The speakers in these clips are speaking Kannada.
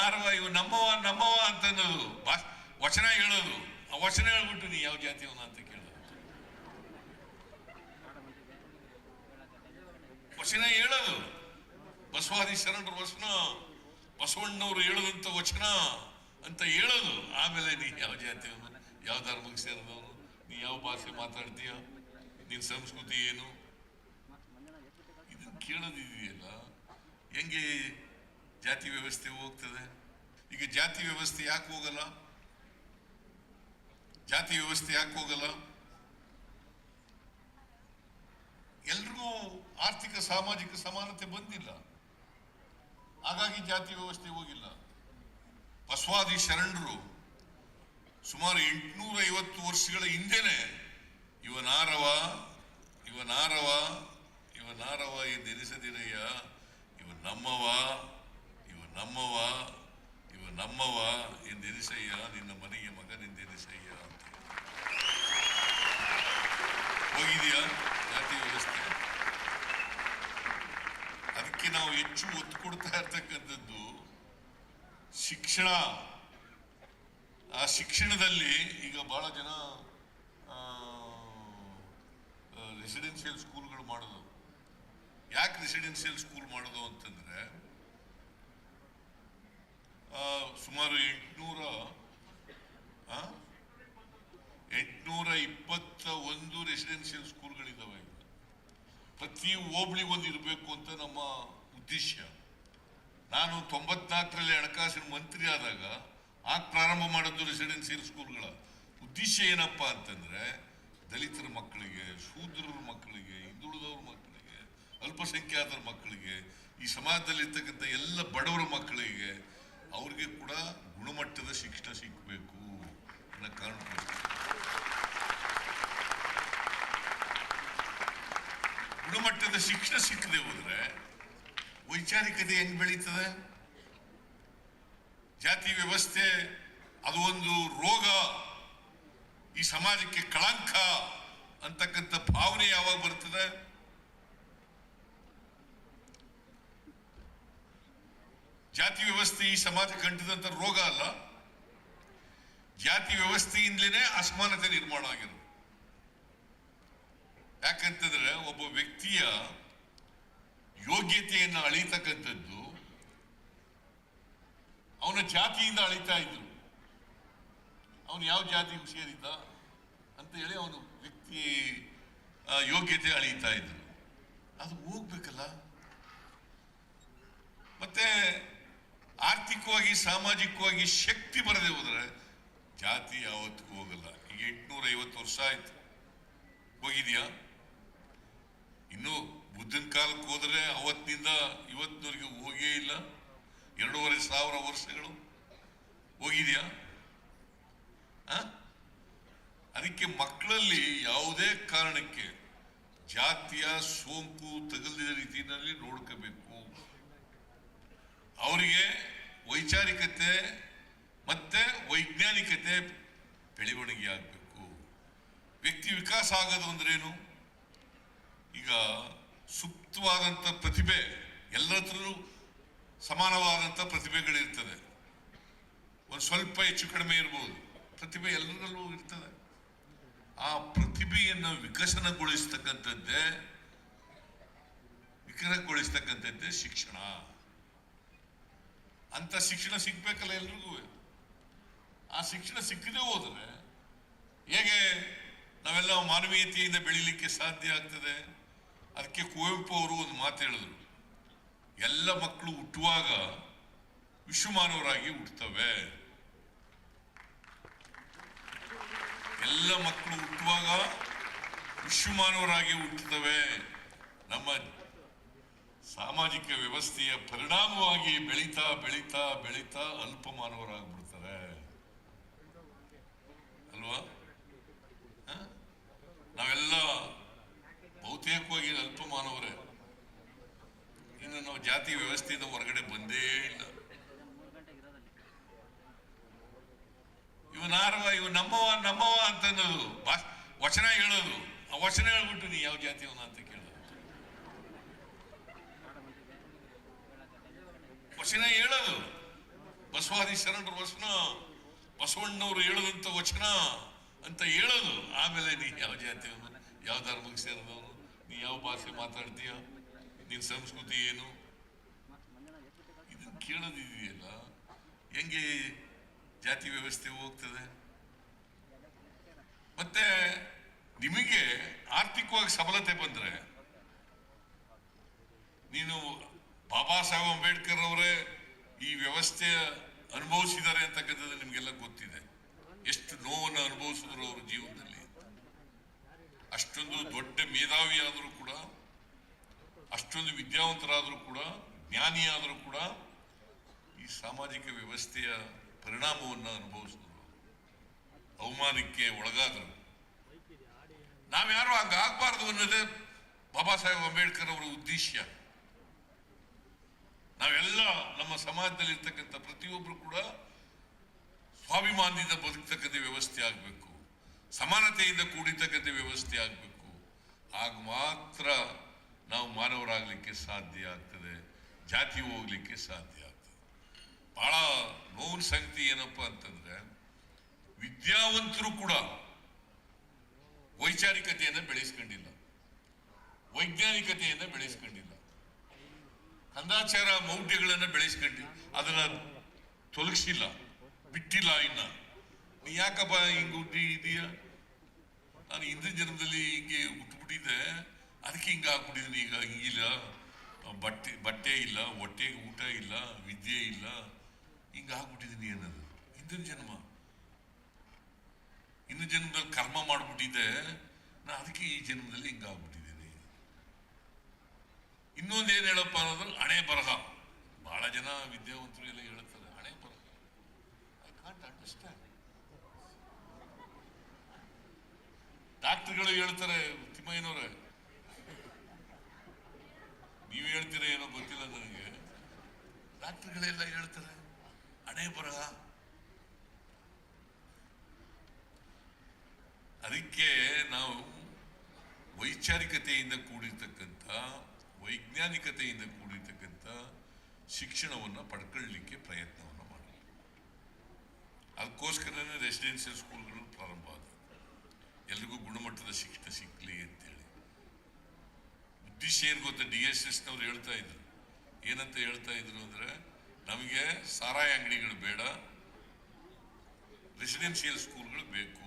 ನಾರವ, ಇವು ನಮ್ಮವ ನಮ್ಮವ ಅಂತ ಅನ್ನೋದು ಭಾಷ್- ವಚನ ಹೇಳೋದು. ಆ ವಚನ ಹೇಳ್ಬಿಟ್ಟು ನೀ ಯಾವ ಜಾತಿಯವನ ಅಂತ ಕೇಳೋದು ವಚನ ಹೇಳೋದು. ಬಸವಾದಿ ಶರಣರ ವಚನ, ಬಸವಣ್ಣವರು ಹೇಳದಂತ ವಚನ ಅಂತ ಹೇಳೋದು. ಆಮೇಲೆ ನೀ ಯಾವ ಜಾತಿಯವನು ಯಾವ ಧರ್ಮಕ್ಕೆ ಸೇರಿದವನು? ನೀ ಯಾವ ಭಾಷೆ ಮಾತಾಡ್ತೀಯ? ನಿನ್ ಸಂಸ್ಕೃತಿ ಏನು? ಇದನ್ನ ಕೇಳೋದಿದೆಯಲ್ಲ. ಹೆಂಗೆ ಜಾತಿ ವ್ಯವಸ್ಥೆ ಹೋಗ್ತದೆ. ಈಗ ಜಾತಿ ವ್ಯವಸ್ಥೆ ಯಾಕೆ ಹೋಗಲ್ಲ? ಜಾತಿ ವ್ಯವಸ್ಥೆ ಯಾಕೆ ಹೋಗಲ್ಲ? ಎಲ್ರಿಗೂ ಆರ್ಥಿಕ, ಸಾಮಾಜಿಕ ಸಮಾನತೆ ಬಂದಿಲ್ಲ. ಹಾಗಾಗಿ ಜಾತಿ ವ್ಯವಸ್ಥೆ ಹೋಗಿಲ್ಲ. ಬಸವಾದಿ ಶರಣರು ಸುಮಾರು ಎಂಟುನೂರ ಐವತ್ತು ವರ್ಷಗಳ ಹಿಂದೆನೆ ಇವನಾರವ ಇವನಾರವ ಇವನಾರವ, ಈ ಇವ ನಮ್ಮವ ಇವ ನಮ್ಮವ ಇವ ನಮ್ಮವ ಎಂದೆನಿಸಯ್ಯ ನಿನ್ನ ಮನೆಗೆ ಮಗನೆಂದೆನಿಸಯ್ಯ ಅಂತ ಹೋಗಿದೆಯಾ ಜಾತಿ ವ್ಯವಸ್ಥೆ ಅದಕ್ಕೆ ನಾವು ಹೆಚ್ಚು ಒತ್ತು ಕೊಡ್ತಾ ಇರ್ತಕ್ಕಂಥದ್ದು ಶಿಕ್ಷಣ, ಆ ಶಿಕ್ಷಣದಲ್ಲಿ ಈಗ ಬಹಳ ಜನ ರೆಸಿಡೆನ್ಷಿಯಲ್ ಸ್ಕೂಲ್ಗಳು ಮಾಡೋದು. ಯಾಕೆ ರೆಸಿಡೆನ್ಷಿಯಲ್ ಸ್ಕೂಲ್ ಮಾಡೋದು ಅಂತಂದ್ರೆ ಸುಮಾರು ಎಂಟುನೂರ ಎಂಟುನೂರ ಇಪ್ಪತ್ತ ಒಂದು ರೆಸಿಡೆನ್ಷಿಯಲ್ ಸ್ಕೂಲ್ಗಳಿದ್ದಾವೆ ಈಗ ಪ್ರತಿ ಒಂದು ಇರಬೇಕು ಅಂತ ನಮ್ಮ ಉದ್ದೇಶ. ನಾನು ತೊಂಬತ್ನಾಲ್ಕರಲ್ಲಿ ಹಣಕಾಸಿನ ಮಂತ್ರಿ ಆದಾಗ, ಆಗ ಪ್ರಾರಂಭ ಮಾಡಿದ್ದು ರೆಸಿಡೆನ್ಸಿಯಲ್ ಸ್ಕೂಲ್ಗಳ. ಉದ್ದೇಶ ಏನಪ್ಪ ಅಂತಂದರೆ, ದಲಿತರ ಮಕ್ಕಳಿಗೆ, ಶೂದ್ರರ ಮಕ್ಕಳಿಗೆ, ಹಿಂದುಳಿದವ್ರ ಮಕ್ಕಳಿಗೆ, ಅಲ್ಪಸಂಖ್ಯಾತರ ಮಕ್ಕಳಿಗೆ, ಈ ಸಮಾಜದಲ್ಲಿ ಇರ್ತಕ್ಕಂಥ ಎಲ್ಲ ಬಡವರ ಮಕ್ಕಳಿಗೆ ಅವ್ರಿಗೆ ಕೂಡ ಗುಣಮಟ್ಟದ ಶಿಕ್ಷಣ ಸಿಗಬೇಕು ಅನ್ನೋ ಕಾರಣ ಗುಣಮಟ್ಟದ ಶಿಕ್ಷಣ ಸಿಕ್ಕದೆ ಹೋದ್ರೆ ವೈಚಾರಿಕತೆ ಹೆಂಗ್ ಬೆಳೀತದೆ? ಜಾತಿ ವ್ಯವಸ್ಥೆ, ಅದು ಒಂದು ರೋಗ, ಈ ಸಮಾಜಕ್ಕೆ ಕಳಂಕ ಅಂತಕ್ಕಂಥ ಭಾವನೆ ಯಾವಾಗ ಬರ್ತದೆ? ಜಾತಿ ವ್ಯವಸ್ಥೆ ಈ ಸಮಾಜಕ್ಕೆ ಅಂಟಿದಂತ ರೋಗ ಅಲ್ಲ. ಜಾತಿ ವ್ಯವಸ್ಥೆಯಿಂದಲೇ ಅಸಮಾನತೆ ನಿರ್ಮಾಣ ಆಗಿರೋದು. ಯಾಕಂತಂದ್ರೆ ಒಬ್ಬ ವ್ಯಕ್ತಿಯ ಯೋಗ್ಯತೆಯನ್ನು ಅಳಿತಕ್ಕಂಥದ್ದು ಅವನ ಜಾತಿಯಿಂದ ಅಳಿತಾ ಇದ್ರು. ಅವನು ಯಾವ ಜಾತಿ ಸೇರಿದ್ದ ಅಂತ ಹೇಳಿ ಅವನು ವ್ಯಕ್ತಿ ಯೋಗ್ಯತೆ ಅಳಿತಾ ಇದ್ರು. ಅದು ಹೋಗ್ಬೇಕಲ್ಲ? ಮತ್ತೆ ಆರ್ಥಿಕವಾಗಿ, ಸಾಮಾಜಿಕವಾಗಿ ಶಕ್ತಿ ಬರದೆ ಹೋದ್ರೆ ಜಾತಿ ಯಾವತ್ತಿಗೂ ಹೋಗಲ್ಲ. ಈಗ ಎಂಟುನೂರ ಐವತ್ತು ವರ್ಷ ಆಯ್ತು. ಹೋಗಿದ್ಯಾ? ಇನ್ನು ಬುದ್ಧನ ಕಾಲಕ್ಕೆ ಹೋದ್ರೆ ಅವತ್ತಿನಿಂದ ಇವತ್ತಿನವರೆಗೆ ಹೋಗೇ ಇಲ್ಲ. ಎರಡೂವರೆ ಸಾವಿರ ವರ್ಷಗಳು ಹೋಗಿದ್ಯಾ? ಅದಕ್ಕೆ ಮಕ್ಕಳಲ್ಲಿ ಯಾವುದೇ ಕಾರಣಕ್ಕೆ ಜಾತಿಯ ಸೋಂಕು ತಗಲಿದ ರೀತಿಯಲ್ಲಿ ನೋಡ್ಕೋಬೇಕು. ಅವರಿಗೆ ವೈಚಾರಿಕತೆ ಮತ್ತೆ ವೈಜ್ಞಾನಿಕತೆ ಬೆಳವಣಿಗೆ ಆಗಬೇಕು. ವ್ಯಕ್ತಿ ವಿಕಾಸ ಆಗೋದು ಅಂದ್ರೇನು? ಈಗ ಸೂಕ್ತವಾದಂಥ ಪ್ರತಿಭೆ ಎಲ್ಲರ ಹತ್ರನೂ ಸಮಾನವಾದಂಥ ಪ್ರತಿಭೆಗಳಿರ್ತದೆ. ಒಂದು ಸ್ವಲ್ಪ ಹೆಚ್ಚು ಕಡಿಮೆ ಇರ್ಬೋದು. ಪ್ರತಿಭೆ ಎಲ್ಲರಲ್ಲೂ ಇರ್ತದೆ. ಆ ಪ್ರತಿಭೆಯನ್ನು ವಿಕಸನಗೊಳಿಸ್ತಕ್ಕಂಥದ್ದೇ ವಿಕಸನಗೊಳಿಸ್ತಕ್ಕಂಥದ್ದೇ ಶಿಕ್ಷಣ. ಅಂತ ಶಿಕ್ಷಣ ಸಿಗ್ಬೇಕಲ್ಲ ಎಲ್ರಿಗೂ. ಆ ಶಿಕ್ಷಣ ಸಿಕ್ಕದೆ ಹೋದರೆ ಹೇಗೆ ನಾವೆಲ್ಲ ಮಾನವೀಯತೆಯಿಂದ ಬೆಳಿಲಿಕ್ಕೆ ಸಾಧ್ಯ ಆಗ್ತದೆ? ಅದಕ್ಕೆ ಕುವೆಂಪು ಅವರು ಒಂದು ಮಾತು ಹೇಳಿದ್ರು. ಎಲ್ಲ ಮಕ್ಕಳು ಹುಟ್ಟುವಾಗ ವಿಶ್ವಮಾನವರಾಗಿ ಹುಟ್ಟುತ್ತವೆ. ಎಲ್ಲ ಮಕ್ಕಳು ಹುಟ್ಟುವಾಗ ವಿಶ್ವಮಾನವರಾಗಿ ಹುಟ್ಟುತ್ತವೆ. ನಮ್ಮ ಸಾಮಾಜಿಕ ವ್ಯವಸ್ಥೆಯ ಪರಿಣಾಮವಾಗಿ ಬೆಳೀತಾ ಬೆಳೀತಾ ಬೆಳೀತಾ ಅಲ್ಪಮಾನವರಾಗ್ಬಿಡ್ತಾರೆ ಅಲ್ವಾ? ನಾವೆಲ್ಲ ಬಹುತೇಕವಾಗಿ ಅಲ್ಪಮಾನವರೇ ಇನ್ನು ನಾವು ಜಾತಿ ವ್ಯವಸ್ಥೆಯಿಂದ ಹೊರಗಡೆ ಬಂದೇ ಇಲ್ಲ. ಇವನಾರವ ಇವ ನಮ್ಮವ ನಮ್ಮವ ಅಂತ ಅನ್ನೋದು ಭಾಷ್- ವಚನ ಹೇಳೋದು. ಆ ವಚನ ಹೇಳ್ಬಿಟ್ಟು ನೀ ಯಾವ ಜಾತಿಯವನ ಅಂತ ಕೇಳೋದು. ವಚನ ಹೇಳೋದು. ಬಸವಾದಿ ಶರಣರ ವಚನ, ಬಸವಣ್ಣವರು ಹೇಳದಂತ ವಚನ ಅಂತ ಹೇಳೋದು. ಆಮೇಲೆ ನೀ ಯಾವ ಜಾತಿಯವನು, ಯಾವ ಧರ್ಮಕ್ಕೆ ಸೇರಿದವನು? ನೀ ಯಾವ ಭಾಷೆ ಮಾತಾಡ್ತೀಯ? ನಿನ್ ಸಂಸ್ಕೃತಿ ಏನು? ಇದನ್ನ ಕೇಳೋದಿದೆಯಲ್ಲ ಹೆಂಗೆ ಜಾತಿ ವ್ಯವಸ್ಥೆ ಹೋಗ್ತದೆ? ಮತ್ತೆ ನಿಮಗೆ ಆರ್ಥಿಕವಾಗಿ ಸಬಲತೆ ಬಂದ್ರೆ ನೀನು ಬಾಬಾ ಸಾಹೇಬ್ ಅಂಬೇಡ್ಕರ್ ಅವರೇ ಈ ವ್ಯವಸ್ಥೆ ಅನುಭವಿಸಿದ್ದಾರೆ ಅಂತಕ್ಕಂಥದ್ದು ನಿಮಗೆಲ್ಲ ಗೊತ್ತಿದೆ. ಎಷ್ಟು ನೋವನ್ನು ಅನುಭವಿಸಿದ್ರು ಅವರು ಜೀವನದಲ್ಲಿ. ಅಷ್ಟೊಂದು ದೊಡ್ಡ ಮೇಧಾವಿ ಆದರೂ ಕೂಡ, ಅಷ್ಟೊಂದು ವಿದ್ಯಾವಂತರಾದರೂ ಕೂಡ, ಜ್ಞಾನಿಯಾದರೂ ಕೂಡ ಈ ಸಾಮಾಜಿಕ ವ್ಯವಸ್ಥೆಯ ಪರಿಣಾಮವನ್ನು ಅನುಭವಿಸಿದ್ರು. ಅವಮಾನಕ್ಕೆ ಒಳಗಾದರು. ನಾವ್ಯಾರು ಹಂಗಾಗಬಾರ್ದು ಅನ್ನೋದೇ ಬಾಬಾ ಸಾಹೇಬ್ ಅಂಬೇಡ್ಕರ್ ಅವರ ಉದ್ದೇಶ. ನಾವೆಲ್ಲ ನಮ್ಮ ಸಮಾಜದಲ್ಲಿರ್ತಕ್ಕಂಥ ಪ್ರತಿಯೊಬ್ಬರು ಕೂಡ ಸ್ವಾಭಿಮಾನದಿಂದ ಬದುಕ್ತಕ್ಕಂಥ ವ್ಯವಸ್ಥೆ ಆಗಬೇಕು. ಸಮಾನತೆಯಿಂದ ಕೂಡಿರ್ತಕ್ಕಂಥ ವ್ಯವಸ್ಥೆ ಆಗಬೇಕು. ಆಗ ಮಾತ್ರ ನಾವು ಮಾನವರಾಗಲಿಕ್ಕೆ ಸಾಧ್ಯ ಆಗ್ತದೆ. ಜಾತಿ ಹೋಗಲಿಕ್ಕೆ ಸಾಧ್ಯ ಆಗ್ತದೆ. ಬಹಳ ನೋವಿನ ಸಂಗತಿ ಏನಪ್ಪ ಅಂತಂದ್ರೆ, ವಿದ್ಯಾವಂತರು ಕೂಡ ವೈಚಾರಿಕತೆಯನ್ನು ಬೆಳೆಸ್ಕೊಂಡಿಲ್ಲ. ವೈಜ್ಞಾನಿಕತೆಯನ್ನು ಬೆಳೆಸ್ಕೊಂಡಿಲ್ಲ. ಕಂದಾಚಾರ ಮೌಢ್ಯಗಳನ್ನು ಬೆಳೆಸ್ಕೊಂಡಿ ಅದನ್ನ ತೊಲಗಿಸಿಲ್ಲ, ಬಿಟ್ಟಿಲ್ಲ ಇನ್ನ. ನೀ ಯಾಕಪ್ಪ ಹಿಂಗೆ ಇದೀಯ? ನಾನು ಹಿಂದಿನ ಜನ್ಮದಲ್ಲಿ ಹಿಂಗೆ ಹುಟ್ಟುಬಿಟ್ಟಿದ್ದೆ ಅದಕ್ಕೆ ಹಿಂಗ ಹಾಕ್ಬಿಟ್ಟಿದ್ದೀನಿ ಈಗ ಹಿಂಗಿಲ್ಲ. ಬಟ್ಟೆ ಬಟ್ಟೆ ಇಲ್ಲ ಹೊಟ್ಟೆಗೆ ಊಟ ಇಲ್ಲ, ವಿದ್ಯೆ ಇಲ್ಲ. ಹಿಂಗ ಹಾಕ್ಬಿಟ್ಟಿದ್ದೀನಿ ಅನ್ನೋದು. ಹಿಂದಿನ ಜನ್ಮ. ಹಿಂದಿನ ಜನ್ಮದಲ್ಲಿ ಕರ್ಮ ಮಾಡ್ಬಿಟ್ಟಿದ್ದೆ. ನಾನು ಅದಕ್ಕೆ ಈ ಜನ್ಮದಲ್ಲಿ ಹಿಂಗ ಆಗ್ಬಿಟ್ಟಿದ್ದೀನಿ. ಇನ್ನೊಂದು ಏನು ಹೇಳಪ್ಪ ಅನ್ನೋದ್ರೆ ಹಣೆ ಬರಹ. ಭಾಳ ಜನ ವಿದ್ಯಾವಂತರು ಎಲ್ಲ ಹೇಳ್ತಾರೆ, ಹಣೆ ಬರಹ. ಐ ಕಾಂಟ್ ಅಂಡರ್ಸ್ಟ್ಯಾಂಡ್ ಡಾಕ್ಟರ್ಗಳು ಹೇಳ್ತಾರೆ, ತಿಮ್ಮಯ್ಯನವ್ರೆ. ನೀವು ಹೇಳ್ತೀರ ಏನೋ ಗೊತ್ತಿಲ್ಲ ನನಗೆ. ಡಾಕ್ಟರ್ಗಳೆಲ್ಲ ಹೇಳ್ತಾರೆ, ಹಣೆ ಬರಹ ಅದಕ್ಕೆ ನಾವು ವೈಚಾರಿಕತೆಯಿಂದ ಕೂಡಿರ್ತಕ್ಕಂಥ, ವೈಜ್ಞಾನಿಕತೆಯಿಂದ ಕೂಡಿರ್ತಕ್ಕಂಥ ಶಿಕ್ಷಣವನ್ನು ಪಡ್ಕೊಳ್ಳಿಕ್ಕೆ ಪ್ರಯತ್ನವನ್ನು ಮಾಡಬೇಕು ಅದಕ್ಕೋಸ್ಕರನೇ ರೆಸಿಡೆನ್ಷಿಯಲ್ ಸ್ಕೂಲ್ಗಳು ಪ್ರಾರಂಭ ಆದವು. ಎಲ್ರಿಗೂ ಗುಣಮಟ್ಟದ ಶಿಕ್ಷಣ ಸಿಕ್ಕಲಿ ಅಂತೇಳಿ. ಉದ್ದೇಶ ಏನು ಗೊತ್ತಾ ಡಿ ಎಸ್ ಎಸ್ನವ್ರು ಹೇಳ್ತಾ ಇದ್ರು. ಏನಂತ ಹೇಳ್ತಾ ಇದ್ರು ಅಂದ್ರೆ, ನಮಗೆ ಸಾರಾಯಿ ಅಂಗಡಿಗಳು ಬೇಡ, ರೆಸಿಡೆನ್ಷಿಯಲ್ ಸ್ಕೂಲ್ಗಳು ಬೇಕು,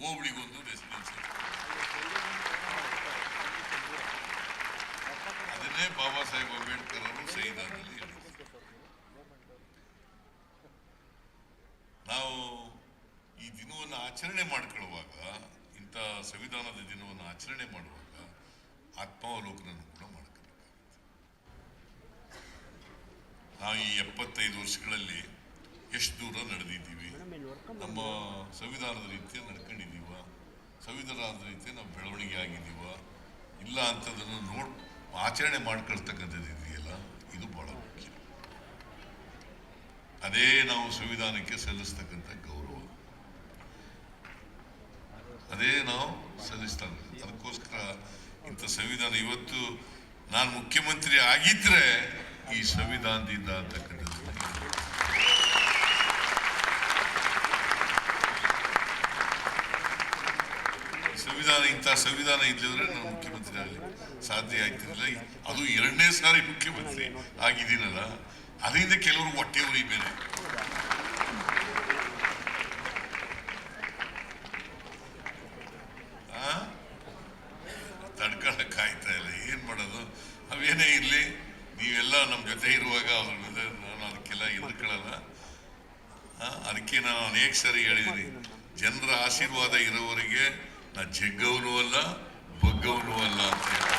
ಹೋಬಳಿಗೊಂದು ರೆಸಿಡೆನ್ಷಿಯಲ್ ಅದನ್ನೇ ಬಾಬಾ ಸಾಹೇಬ್ ಅಂಬೇಡ್ಕರ್ ಅವರು ಹೇಳಿದ್ರು. ನಾವು ಈ ದಿನವನ್ನು ಆಚರಣೆ ಮಾಡ್ಕೊಳ್ಳುವಾಗ ಇಂಥ ಸಂವಿಧಾನದ ದಿನವನ್ನು ಆಚರಣೆ ಮಾಡುವಾಗ ಆತ್ಮಾವಲೋಕನ ಕೂಡ ಮಾಡ್ಕೋಬೇಕಾಗುತ್ತೆ. ನಾವು ಈ ಎಪ್ಪತ್ತೈದು ವರ್ಷಗಳಲ್ಲಿ ಎಷ್ಟು ದೂರ ನಡೆದಿದ್ದೀವಿ? ನಮ್ಮ ಸಂವಿಧಾನದ ರೀತಿಯ ನಡ್ಕೊಂಡಿದ್ದೀವ? ಸಂವಿಧಾನದ ರೀತಿಯ ನಾವು ಬೆಳವಣಿಗೆ ಆಗಿದ್ದೀವ? ಇಲ್ಲ ಅಂತದನ್ನು ನೋಡ್, ಆಚರಣೆ ಮಾಡ್ಕೊಳ್ತಕ್ಕಂಥದ್ದು ಇದೆಯಲ್ಲ, ಇದು ಬಹಳ ಮುಖ್ಯ. ಅದೇ ನಾವು ಸಂವಿಧಾನಕ್ಕೆ ಸಲ್ಲಿಸ್ತಕ್ಕಂಥ ಗೌರವ. ಅದೇ ನಾವು ಸಲ್ಲಿಸ್ತಾ. ಅದಕ್ಕೋಸ್ಕರ ಇಂಥ ಸಂವಿಧಾನ ಇವತ್ತು ನಾನು ಮುಖ್ಯಮಂತ್ರಿ ಆಗಿದ್ರೆ ಈ ಸಂವಿಧಾನದಿಂದ ಅಂತಕ್ಕಂಥದ್ದು. ಸಂವಿಧಾನ, ಇಂಥ ಸಂವಿಧಾನ ಇದ್ದಿದ್ರೆ ನಾನು ಮುಖ್ಯಮಂತ್ರಿ ಆಗಲಿ ಸಾಧ್ಯ ಆಗ್ತಿರಲಿಲ್ಲ. ಅದು ಎರಡನೇ ಸಾರಿ ಮುಖ್ಯಮಂತ್ರಿ ಆಗಿದ್ದೀನಲ್ಲ ಅದರಿಂದ ಕೆಲವರು ಹೊಟ್ಟೆ ಬೇರೆ ಆ? ತಡ್ಕೊಳಕ್ ಆಯ್ತಾ ಇಲ್ಲ ಏನ್ ಮಾಡೋದು ಅವೇನೇ ಇರ್ಲಿ ನೀವೆಲ್ಲ ನಮ್ಮ ಜೊತೆ ಇರುವಾಗ ಅದ್ರ ಮೇಲೆ ನಾನು ಅದಕ್ಕೆಲ್ಲ ಎದುರ್ಕೊಳ್ಳಲ್ಲ ಆ, ಅದಕ್ಕೆ ನಾನು ಅನೇಕ ಸರಿ ಹೇಳಿದ್ದೀನಿ. ಜನರ ಆಶೀರ್ವಾದ ಇರೋವರೆಗೆ ನಾ ಜಗ್ಗವನು ಅಲ್ಲ, ಬಗ್ಗವನು ಅಲ್ಲ ಅಂತ ಹೇಳಿ.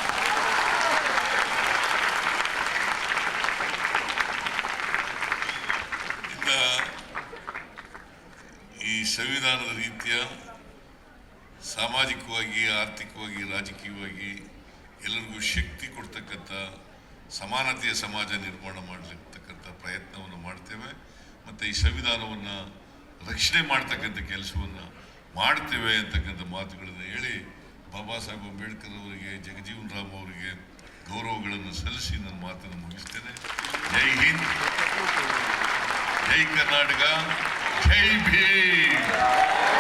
ಈ ಸಂವಿಧಾನದ ರೀತಿಯ ಸಾಮಾಜಿಕವಾಗಿ, ಆರ್ಥಿಕವಾಗಿ, ರಾಜಕೀಯವಾಗಿ ಎಲ್ಲರಿಗೂ ಶಕ್ತಿ ಕೊಡ್ತಕ್ಕಂಥ, ಸಮಾನತೆಯ ಸಮಾಜ ನಿರ್ಮಾಣ ಮಾಡಲಿರ್ತಕ್ಕಂಥ ಪ್ರಯತ್ನವನ್ನು ಮಾಡ್ತೇವೆ. ಮತ್ತು ಈ ಸಂವಿಧಾನವನ್ನು ರಕ್ಷಣೆ ಮಾಡ್ತಕ್ಕಂಥ ಕೆಲಸವನ್ನು ಮಾಡ್ತೇವೆ ಅಂತಕ್ಕಂಥ ಮಾತುಗಳನ್ನು ಹೇಳಿ ಬಾಬಾ ಸಾಹೇಬ್ ಅಂಬೇಡ್ಕರ್ ಅವರಿಗೆ, ಜಗಜೀವನ್ ರಾಮ್ ಅವರಿಗೆ ಗೌರವಗಳನ್ನು ಸಲ್ಲಿಸಿ ನನ್ನ ಮಾತನ್ನು ಮುಗಿಸ್ತೇನೆ. ಜೈ ಹಿಂದ್. ಜೈ ಕರ್ನಾಟಕ. ಜೈ ಭೀಮ್.